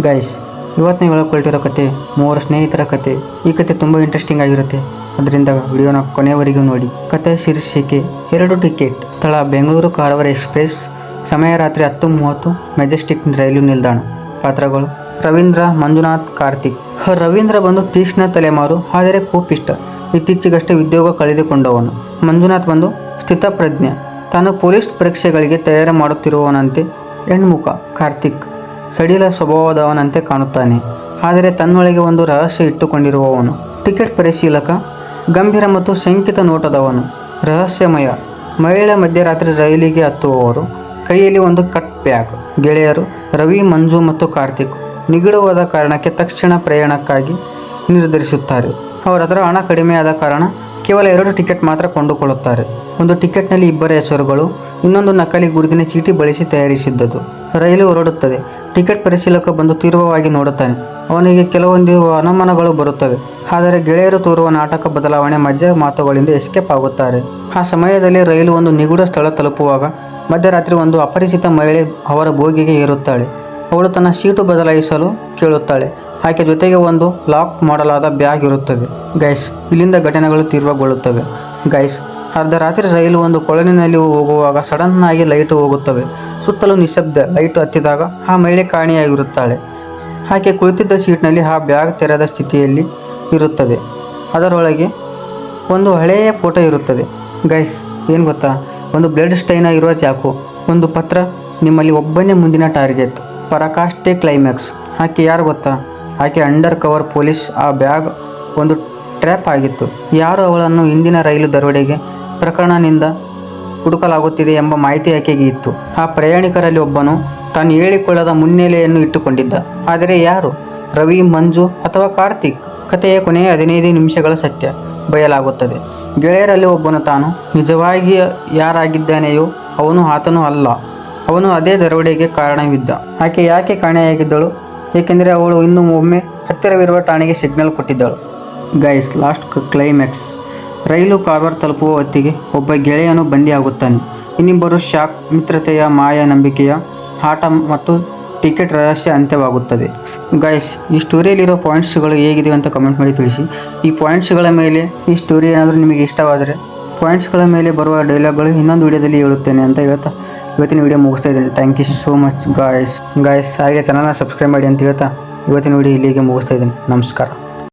Guys ಇವತ್ತು ನೀವು ಹೇಳ್ಕೊಳ್ತಿರೋ ಕತೆ, ಮೂವರು ಸ್ನೇಹಿತರ ಕತೆ, ಈ ಕತೆ ತುಂಬ ಇಂಟ್ರೆಸ್ಟಿಂಗ್ ಆಗಿರುತ್ತೆ. ಅದರಿಂದ ವಿಡಿಯೋನ ಕೊನೆಯವರೆಗೂ ನೋಡಿ. ಕತೆ ಶೀರ್ಷಿಕೆ, ಎರಡು ಟಿಕೆಟ್ ಸ್ಥಳ ಬೆಂಗಳೂರು ಕಾರವಾರ ಎಕ್ಸ್ಪ್ರೆಸ್ ಸಮಯ ರಾತ್ರಿ ಹತ್ತು ಮೂವತ್ತು ಮೆಜೆಸ್ಟಿಕ್ ರೈಲು ನಿಲ್ದಾಣ. ಪಾತ್ರಗಳು, ರವೀಂದ್ರ, ಮಂಜುನಾಥ್, ಕಾರ್ತಿಕ್. ರವೀಂದ್ರ ಬಂದು ತೀಕ್ಷ್ಣ ತಲೆಮಾರು, ಆದರೆ ಕೋಪಿಷ್ಟ ಇತ್ತೀಚೆಗಷ್ಟೇ ಉದ್ಯೋಗ ಕಳೆದುಕೊಂಡವನು. ಮಂಜುನಾಥ್ ಬಂದು ಸ್ಥಿತಪ್ರಜ್ಞೆ. ತಾನು ಪೊಲೀಸ್ ಪರೀಕ್ಷೆಗಳಿಗೆ ತಯಾರು ಮಾಡುತ್ತಿರುವವನಂತೆ, ಹೆಣ್ಮುಖ, ಕಾರ್ತಿಕ್. ಸಡಿಲ ಸ್ವಭಾವದವನಂತೆ ಕಾಣುತ್ತಾನೆ. ಆದರೆ ತನ್ನೊಳಗೆ ಒಂದು ರಹಸ್ಯ ಇಟ್ಟುಕೊಂಡಿರುವವನು. ಟಿಕೆಟ್ ಪರಿಶೀಲಕ, ಗಂಭೀರ ಮತ್ತು ಶಂಕಿತ ನೋಟದವನು. ರಹಸ್ಯಮಯ. ಮಹಿಳೆ ಮಧ್ಯರಾತ್ರಿ ರೈಲಿಗೆ ಹತ್ತುವವರು. ಕೈಯಲ್ಲಿ ಒಂದು ಕಟ್ ಬ್ಯಾಗ್. ಗೆಳೆಯರು ರವಿ, ಮಂಜು ಮತ್ತು ಕಾರ್ತಿಕ್. ನಿಗಡವಾದ ಕಾರಣಕ್ಕೆ ತಕ್ಷಣ ಪ್ರಯಾಣಕ್ಕಾಗಿ ನಿರ್ಧರಿಸುತ್ತಾರೆ. ಅವರ ಹತ್ರ ಹಣ ಕಡಿಮೆಯಾದ ಕಾರಣ ಕೇವಲ ಎರಡು ಟಿಕೆಟ್ ಮಾತ್ರ ಕೊಂಡುಕೊಳ್ಳುತ್ತಾರೆ. ಒಂದು ಟಿಕೆಟ್ನಲ್ಲಿ ಇಬ್ಬರ ಹೆಸರುಗಳು, ಇನ್ನೊಂದು ನಕಲಿ ಗುರುತಿನ ಚೀಟಿ ಬಳಸಿ ತಯಾರಿಸಿದ್ದದು. ರೈಲು ಹೊರಡುತ್ತದೆ. ಟಿಕೆಟ್ ಪರಿಶೀಲಕ ಬಂದು ತೀವ್ರವಾಗಿ ನೋಡುತ್ತಾನೆ. ಅವನಿಗೆ ಕೆಲವೊಂದು ಅನುಮಾನಗಳು ಬರುತ್ತವೆ. ಆದರೆ ಗೆಳೆಯರು ತೋರುವ ನಾಟಕ ಬದಲಾವಣೆ ಮಧ್ಯ ಮಾತುಗಳಿಂದ ಎಸ್ಕೇಪ್ ಆಗುತ್ತಾರೆ. ಆ ಸಮಯದಲ್ಲಿ ರೈಲು ಒಂದು ನಿಗೂಢ ಸ್ಥಳ ತಲುಪುವಾಗ ಮಧ್ಯರಾತ್ರಿ ಒಂದು ಅಪರಿಚಿತ ಮಹಿಳೆ ಅವರ ಬೋಗಿಗೆ ಏರುತ್ತಾಳೆ. ಅವಳು ತನ್ನ ಸೀಟು ಬದಲಾಯಿಸಲು ಕೇಳುತ್ತಾಳೆ. ಆಕೆ ಜೊತೆಗೆ ಒಂದು ಲಾಕ್ ಮಾಡಲಾದ ಬ್ಯಾಗ್ ಇರುತ್ತದೆ. ಗೈಸ್, ಇಲ್ಲಿಂದ ಘಟನೆಗಳು ತೀವ್ರಗೊಳ್ಳುತ್ತವೆ. ಗೈಸ್ ಅರ್ಧ ರಾತ್ರಿ ರೈಲು ಒಂದು ಕೊಳಲಿನಲ್ಲಿ ಹೋಗುವಾಗ ಸಡನ್ನಾಗಿ ಲೈಟು ಲೈಟ್ ಹೋಗುತ್ತವೆ. ಸುತ್ತಲೂ ನಿಶಬ್ದ ಲೈಟ್ ಹತ್ತಿದಾಗ ಆ ಮಹಿಳೆ ಕಾಣಿಯಾಗಿರುತ್ತಾಳೆ. ಆಕೆ ಕುಳಿತಿದ್ದ ಸೀಟ್ನಲ್ಲಿ ಆ ಬ್ಯಾಗ್ ತೆರೆದ ಸ್ಥಿತಿಯಲ್ಲಿ ಇರುತ್ತದೆ. ಅದರೊಳಗೆ ಒಂದು ಹಳೆಯ ಫೋಟೋ ಇರುತ್ತದೆ. ಗೈಸ್, ಏನು ಗೊತ್ತಾ? ಒಂದು ಬ್ಲಡ್ ಸ್ಟೈನ್ ಆಗಿರುವ ಚಾಕು, ಒಂದು ಪತ್ರ ನಿಮ್ಮಲ್ಲಿ ಒಬ್ಬನೇ ಮುಂದಿನ ಟಾರ್ಗೆಟ್ ಪರಾಕಾಷ್ಟೆ ಕ್ಲೈಮ್ಯಾಕ್ಸ್. ಆಕೆ ಯಾರು ಗೊತ್ತಾ? ಆಕೆ ಅಂಡರ್ ಕವರ್ ಪೊಲೀಸ್, ಆ ಬ್ಯಾಗ್ ಒಂದು ಟ್ರ್ಯಾಪ್ ಆಗಿತ್ತು. ಯಾರು ಅವಳನ್ನು ಇಂದಿನ ರೈಲು ದರೋಡೆಗೆ ಪ್ರಕರಣದಿಂದ ಹುಡುಕಲಾಗುತ್ತಿದೆ ಎಂಬ ಮಾಹಿತಿ ಆಕೆಗೆ ಇತ್ತು. ಆ ಪ್ರಯಾಣಿಕರಲ್ಲಿ ಒಬ್ಬನು ತಾನು ಹೇಳಿಕೊಳ್ಳದ ಮುನ್ನೆಲೆಯನ್ನು ಇಟ್ಟುಕೊಂಡಿದ್ದ. ಆದರೆ ಯಾರು? ರವಿ, ಮಂಜು ಅಥವಾ ಕಾರ್ತಿಕ್? ಕಥೆಯ ಕೊನೆಯ ಹದಿನೈದು ನಿಮಿಷಗಳ ಸತ್ಯ ಬಯಲಾಗುತ್ತದೆ. ಗೆಳೆಯರಲ್ಲಿ ಒಬ್ಬನು ತಾನು, ನಿಜವಾಗಿ ಯಾರಾಗಿದ್ದಾನೆಯೋ ಅವನು ಆತನು ಅಲ್ಲ. ಅವನು ಅದೇ ದರೋಡೆಗೆ ಕಾರಣವಿದ್ದ. ಆಕೆ ಯಾಕೆ ಕಾಣೆಯಾಗಿದ್ದಳು? ಏಕೆಂದರೆ ಅವಳು ಇನ್ನೂ ಒಮ್ಮೆ ಹತ್ತಿರವಿರುವ ಠಾಣೆಗೆ ಸಿಗ್ನಲ್ ಕೊಟ್ಟಿದ್ದಳು. Guys, last climax. ರೈಲು ಕಾರ್ವಾರ್ ತಲುಪುವ ಹೊತ್ತಿಗೆ ಒಬ್ಬ ಗೆಳೆಯನು ಬಂದಿಯಾಗುತ್ತಾನೆ. ಇನ್ನಿಬ್ಬರು ಶಾಕ್ ಮಿತ್ರತೆಯ ಮಾಯ ನಂಬಿಕೆಯ ಆಟ ಮತ್ತು ಟಿಕೆಟ್ ರಹಸ್ಯ ಅಂತ್ಯವಾಗುತ್ತದೆ. ಗೈಸ್ ಈ ಸ್ಟೋರಿಯಲ್ಲಿರೋ ಪಾಯಿಂಟ್ಸ್ಗಳು ಹೇಗಿದೆ ಅಂತ ಕಮೆಂಟ್ ಮಾಡಿ ತಿಳಿಸಿ. ಈ ಪಾಯಿಂಟ್ಸ್ಗಳ ಮೇಲೆ ಈ ಸ್ಟೋರಿ ಏನಾದರೂ ನಿಮಗೆ ಇಷ್ಟವಾದರೆ ಪಾಯಿಂಟ್ಸ್ಗಳ ಮೇಲೆ ಬರುವ ಡೈಲಾಗ್ಗಳು ಇನ್ನೊಂದು ವಿಡಿಯೋದಲ್ಲಿ ಹೇಳುತ್ತೇನೆ ಅಂತ ಹೇಳ್ತಾ ಇವತ್ತಿನ ವಿಡಿಯೋ ಮುಗಿಸ್ತಾ ಇದ್ದೇನೆ. Thank you so much guys guys ಹಾಗೆ ಚಾನಲ್ನ ಸಬ್ಸ್ಕ್ರೈಬ್ ಮಾಡಿ ಅಂತ ಹೇಳ್ತಾ ಇವತ್ತಿನ ವಿಡಿಯೋ ಇಲ್ಲಿಗೆ ಮುಗಿಸ್ತಾ ಇದ್ದೀನಿ. ನಮಸ್ಕಾರ.